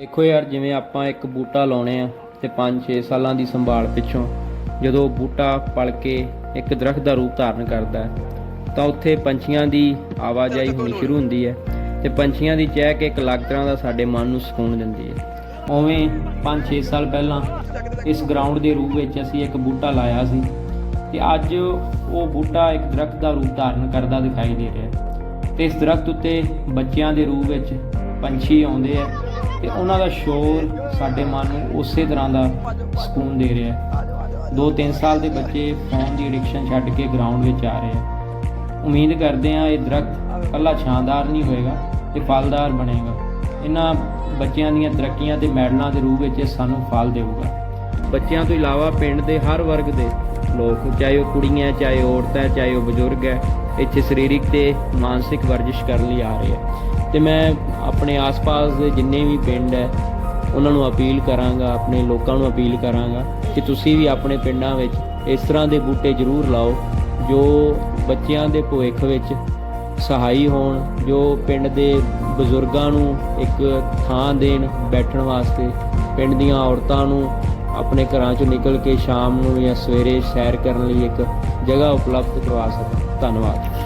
ਦੇਖੋ ਯਾਰ, ਜਿਵੇਂ ਆਪਾਂ ਇੱਕ ਬੂਟਾ ਲਾਉਣੇ ਆ ਤੇ 5-6 ਸਾਲਾਂ ਦੀ ਸੰਭਾਲ ਪਿੱਛੋਂ, ਜਦੋਂ ਬੂਟਾ ਪਲ ਕੇ ਇੱਕ ਦਰਖਤ ਦਾ ਰੂਪ ਧਾਰਨ ਕਰਦਾ ਹੈ, ਤਾਂ ਉੱਥੇ ਪੰਛੀਆਂ ਦੀ ਆਵਾਜਾਈ ਹੋਣੀ ਸ਼ੁਰੂ ਹੁੰਦੀ ਹੈ ਤੇ ਪੰਛੀਆਂ ਦੀ ਚਹਿਕ ਇੱਕ ਅਲੱਗ ਤਰ੍ਹਾਂ ਦਾ ਸਾਡੇ ਮਨ ਨੂੰ ਸਕੂਨ ਦਿੰਦੀ ਹੈ। ਉਵੇਂ 5-6 ਸਾਲ ਪਹਿਲਾਂ ਇਸ ਗਰਾਊਂਡ ਦੇ ਰੂਪ ਵਿੱਚ ਅਸੀਂ ਇੱਕ ਬੂਟਾ ਲਾਇਆ ਸੀ ਤੇ ਅੱਜ ਉਹ ਬੂਟਾ ਇੱਕ ਦਰਖਤ ਦਾ ਰੂਪ ਧਾਰਨ ਕਰਦਾ ਦਿਖਾਈ ਦੇ ਰਿਹਾ ਹੈ ਤੇ ਇਸ ਦਰਖਤ ਉੱਤੇ ਬੱਚਿਆਂ ਦੇ ਰੂਪ ਵਿੱਚ ਪੰਛੀ ਆਉਂਦੇ ਆ ਤੇ ਉਹਨਾਂ ਦਾ ਸ਼ੋਰ ਸਾਡੇ ਮਨ ਨੂੰ ਉਸੇ ਤਰ੍ਹਾਂ ਦਾ ਸਕੂਨ ਦੇ ਰਿਹਾ ਹੈ। 2-3 ਸਾਲ ਦੇ ਬੱਚੇ ਫੋਨ ਦੀ ਐਡਿਕਸ਼ਨ ਛੱਡ ਕੇ ਗਰਾਊਂਡ ਵਿੱਚ ਆ ਰਹੇ ਆ। ਉਮੀਦ ਕਰਦੇ ਆ ਇਹ ਦਰਖਤ ਕੱਲਾ ਛਾਂਦਾਰ ਨਹੀਂ ਹੋਏਗਾ, ਇਹ ਫਲਦਾਰ ਬਣੇਗਾ। ਇਹਨਾਂ ਬੱਚਿਆਂ ਦੀਆਂ ਤਰੱਕੀਆਂ ਤੇ ਮੈਡਲਾਂ ਦੇ ਰੂਪ ਵਿੱਚ ਸਾਨੂੰ ਫਲ ਦੇਊਗਾ। ਬੱਚਿਆਂ ਤੋਂ ਇਲਾਵਾ ਪਿੰਡ ਦੇ ਹਰ ਵਰਗ ਦੇ ਲੋਕ, ਚਾਹੇ ਉਹ ਕੁੜੀਆਂ, ਚਾਹੇ ਔਰਤਾਂ, ਚਾਹੇ ਉਹ ਬਜ਼ੁਰਗ ਹੈ, ਇੱਥੇ ਸਰੀਰਕ ਤੇ ਮਾਨਸਿਕ ਵਰਜਿਸ਼ ਕਰਨ ਲਈ ਆ ਰਹੇ ਆ। ਤੇ ਮੈਂ ਆਪਣੇ ਆਸ-ਪਾਸ ਦੇ ਜਿੰਨੇ ਵੀ ਪਿੰਡ ਹੈ, ਉਹਨਾਂ ਨੂੰ ਅਪੀਲ ਕਰਾਂਗਾ, ਆਪਣੇ ਲੋਕਾਂ ਨੂੰ ਅਪੀਲ ਕਰਾਂਗਾ ਕਿ ਤੁਸੀਂ ਵੀ ਆਪਣੇ ਪਿੰਡਾਂ ਵਿੱਚ ਇਸ ਤਰ੍ਹਾਂ ਦੇ ਬੂਟੇ ਜ਼ਰੂਰ ਲਾਓ, ਜੋ ਬੱਚਿਆਂ ਦੇ ਭਵਿੱਖ ਵਿੱਚ ਸਹਾਈ ਹੋਣ, ਜੋ ਪਿੰਡ ਦੇ ਬਜ਼ੁਰਗਾਂ ਨੂੰ ਇੱਕ ਥਾਂ ਦੇਣ ਬੈਠਣ ਵਾਸਤੇ, ਪਿੰਡ ਦੀਆਂ ਔਰਤਾਂ ਨੂੰ ਆਪਣੇ ਘਰਾਂ ਚੋਂ ਨਿਕਲ ਕੇ ਸ਼ਾਮ ਨੂੰ ਜਾਂ ਸਵੇਰੇ ਸੈਰ ਕਰਨ ਲਈ ਇੱਕ ਜਗ੍ਹਾ ਉਪਲਬਧ ਕਰਵਾ ਸਕਣ। ਧੰਨਵਾਦ।